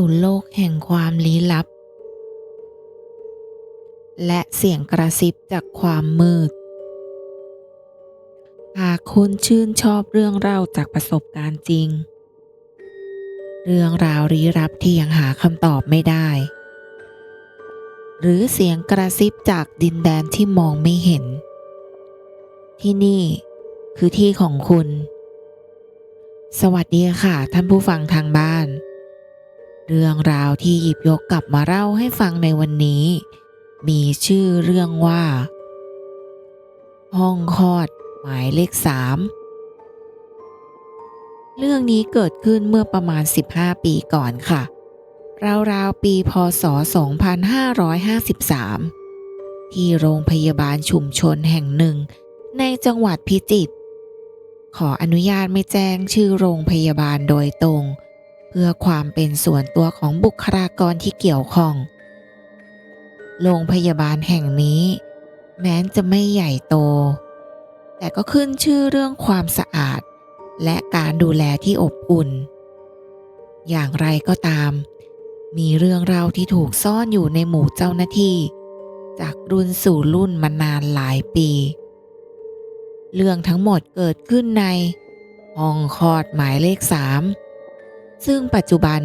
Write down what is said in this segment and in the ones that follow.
สู่โลกแห่งความลี้ลับ และเสียงกระซิบจากความมืด หากคุณชื่นชอบเรื่องเล่าจากประสบการณ์จริง เรื่องราวลี้ลับที่ยังหาคำตอบไม่ได้ หรือเสียงกระซิบจากดินแดนที่มองไม่เห็น ที่นี่คือที่ของคุณสวัสดีค่ะ ท่านผู้ฟังทางบ้าน เรื่องราวที่หยิบยกกลับมาเล่าให้ฟังในวันนี้ มีชื่อเรื่องว่า ห้องคลอดหมายเลขสามเรื่องนี้เกิดขึ้นเมื่อประมาณ 15 ปีก่อนค่ะ ราวๆ ปีพศ 2553 ที่โรงพยาบาลชุมชนแห่งหนึ่ง ในจังหวัดพิจิตรขออนุญาตไม่แจ้งชื่อโรงพยาบาลโดยตรงเพื่อความเป็นส่วนตัวของบุคลากรที่เกี่ยวข้อง โรงพยาบาลแห่งนี้ แม้นจะไม่ใหญ่โต แต่ก็ขึ้นชื่อเรื่องความสะอาด และการดูแลที่อบอุ่น อย่างไรก็ตาม มีเรื่องราวที่ถูกซ่อนอยู่ในหมู่เจ้าหน้าที่ จากรุ่นสู่รุ่นมานานหลายปี เรื่องทั้งหมดเกิดขึ้นในห้องคลอดหมายเลขสาม ซึ่งปัจจุบัน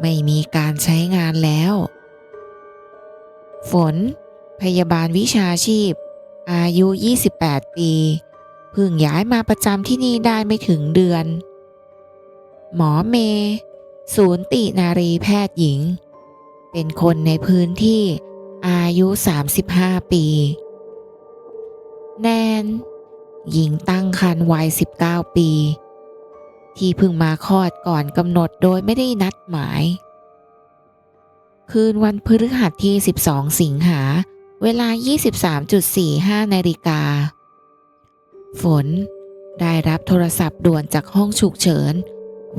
ไม่มีการใช้งานแล้ว ฝน พยาบาลวิชาชีพ อายุ 28 ปีเพิ่งย้ายมาประจำที่นี่ได้ไม่ถึงเดือน หมอเม ศูนย์ตินารีแพทย์หญิง เป็นคนในพื้นที่อายุ 35 ปี แนน หญิงตั้งครรภ์วัย 19 ปี ที่เพิ่งมาคลอดก่อนกำหนดโดยไม่ได้นัดหมาย คืนวันพฤหัสที่ 12 สิงหา เวลา 23.45 นาฬิกา ฝนได้รับโทรศัพท์ด่วนจากห้องฉุกเฉิน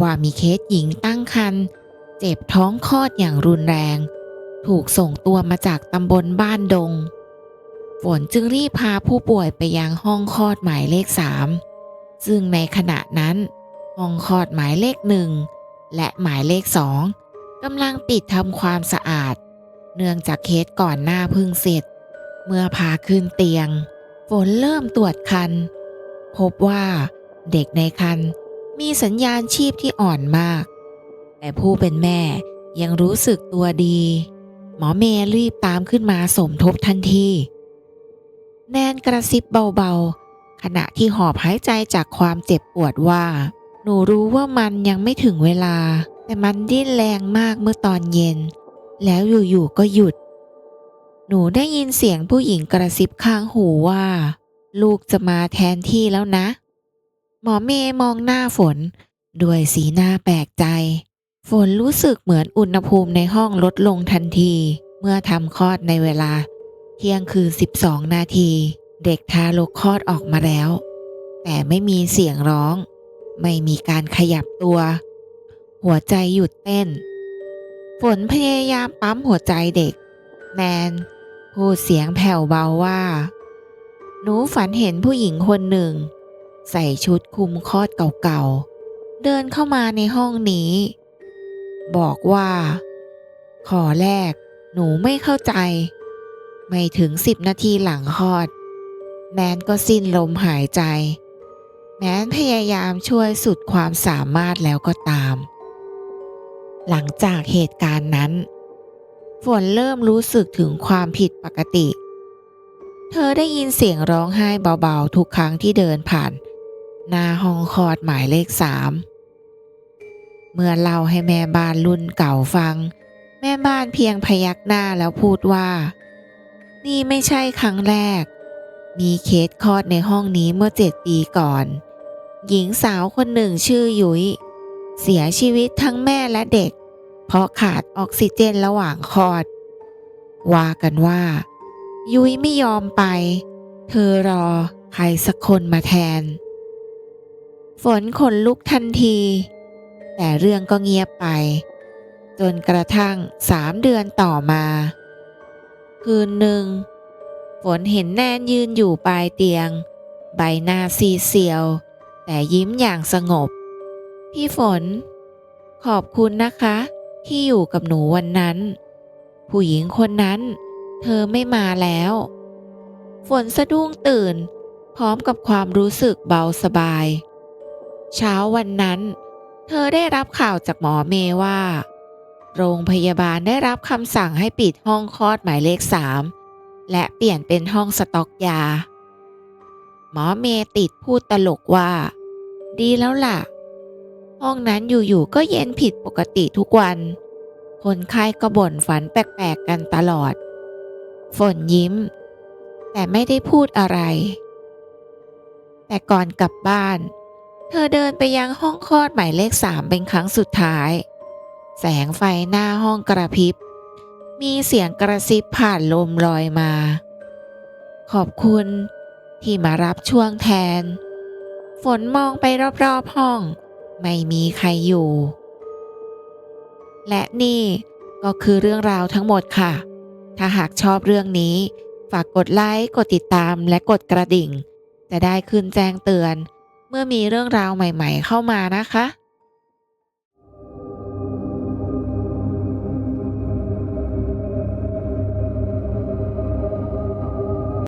ว่ามีเคสหญิงตั้งครรภ์เจ็บท้องคลอดอย่างรุนแรง ถูกส่งตัวมาจากตำบลบ้านดง ฝนจึงรีบพาผู้ป่วยไปยังห้องคลอดหมายเลขสามซึ่งในขณะนั้น ห้องคลอดหมายเลขหนึ่งและหมายเลขสองกำลังปิดทำความสะอาด เนื่องจากเคสก่อนหน้าพึ่งเสร็จ เมื่อพาขึ้นเตียง ฝนเริ่มตรวจคัน พบว่าเด็กในคันมีสัญญาณชีพที่อ่อนมาก แต่ผู้เป็นแม่ยังรู้สึกตัวดี หมอเมย์รีบตามขึ้นมาสมทบทันที แนนกระซิบเบาๆ ขณะที่หอบหายใจจากความเจ็บปวดว่า หนูรู้ว่ามันยังไม่ถึงเวลา แต่มันดิ้นแรงมากเมื่อตอนเย็น แล้วอยู่ๆก็หยุด หนูได้ยินเสียงผู้หญิงกระซิบข้างหูว่า ลูกจะมาแทนที่แล้วนะ หมอเมย์มองหน้าฝน ด้วยสีหน้าแปลกใจ ฝนรู้สึกเหมือนอุณหภูมิในห้องลดลงทันที เมื่อทำคลอดในเวลา เที่ยงคืน 12 นาที เด็กทารกคลอดออกมาแล้ว แต่ไม่มีเสียงร้อง ไม่มีการขยับตัว หัวใจหยุดเต้น ฝนพยายามปั๊มหัวใจเด็ก แนนพูดเสียงแผ่วเบาว่า หนูฝันเห็นผู้หญิงคนหนึ่ง ใส่ชุดคลุมคลอดเก่าๆ เดินเข้ามาในห้องนี้ บอกว่า ขอแรก หนูไม่เข้าใจ ไม่ถึงสิบนาทีหลังคลอด แนนก็สิ้นลมหายใจ แม้พยายามช่วยสุดความสามารถแล้วก็ตาม หลังจากเหตุการณ์นั้น ฝนเริ่มรู้สึกถึงความผิดปกติ เธอได้ยินเสียงร้องไห้เบาๆ ทุกครั้งที่เดินผ่าน หน้าห้องคอดหมายเลขสามเมื่อเล่าให้แม่บ้านรุ่นเก่าฟัง แม่บ้านเพียงพยักหน้าแล้วพูดว่า นี่ไม่ใช่ครั้งแรก มีเคสคลอดในห้องนี้เมื่อเจ็ดปีก่อน หญิงสาวคนหนึ่งชื่อยุ้ยเสียชีวิตทั้งแม่และเด็ก เพราะขาดออกซิเจนระหว่างคลอด ว่ากันว่า ยุ้ยไม่ยอมไป เธอรอใครสักคนมาแทน ฝนขนลุกทันที แต่เรื่องก็เงียบไป จนกระทั่งสามเดือนต่อมา คืนหนึ่ง ฝนเห็นแนนยืนอยู่ปลายเตียง ใบหน้าซีเซียว แต่ยิ้มอย่างสงบ พี่ฝน ขอบคุณนะคะ ที่อยู่กับหนูวันนั้น ผู้หญิงคนนั้น เธอไม่มาแล้ว ฝนสะดุ้งตื่น พร้อมกับความรู้สึกเบาสบาย เช้าวันนั้น เธอได้รับข่าวจากหมอเมว่า โรงพยาบาลได้รับคำสั่งให้ปิดห้องคลอดหมายเลขสามและเปลี่ยนเป็นห้องสต็อกยา หมอเมติดพูดตลกว่า ดีแล้วล่ะ ห้องนั้นอยู่ๆก็เย็นผิดปกติทุกวัน คนไข้ก็บ่นฝันแปลกๆกันตลอด ฝนยิ้ม แต่ไม่ได้พูดอะไร แต่ก่อนกลับบ้าน เธอเดินไปยังห้องคลอดหมายเลขสามเป็นครั้งสุดท้าย แสงไฟหน้าห้องกระพริบ มีเสียงกระซิบผ่านลมลอยมา ขอบคุณ ที่มารับช่วงแทน ฝนมองไปรอบๆห้อง ไม่มีใครอยู่ และนี่ก็คือเรื่องราวทั้งหมดค่ะ ถ้าหากชอบเรื่องนี้ ฝากกดไลค์ กดติดตามและกดกระดิ่ง จะได้ขึ้นแจ้งเตือน เมื่อมีเรื่องราวใหม่ๆเข้ามานะคะ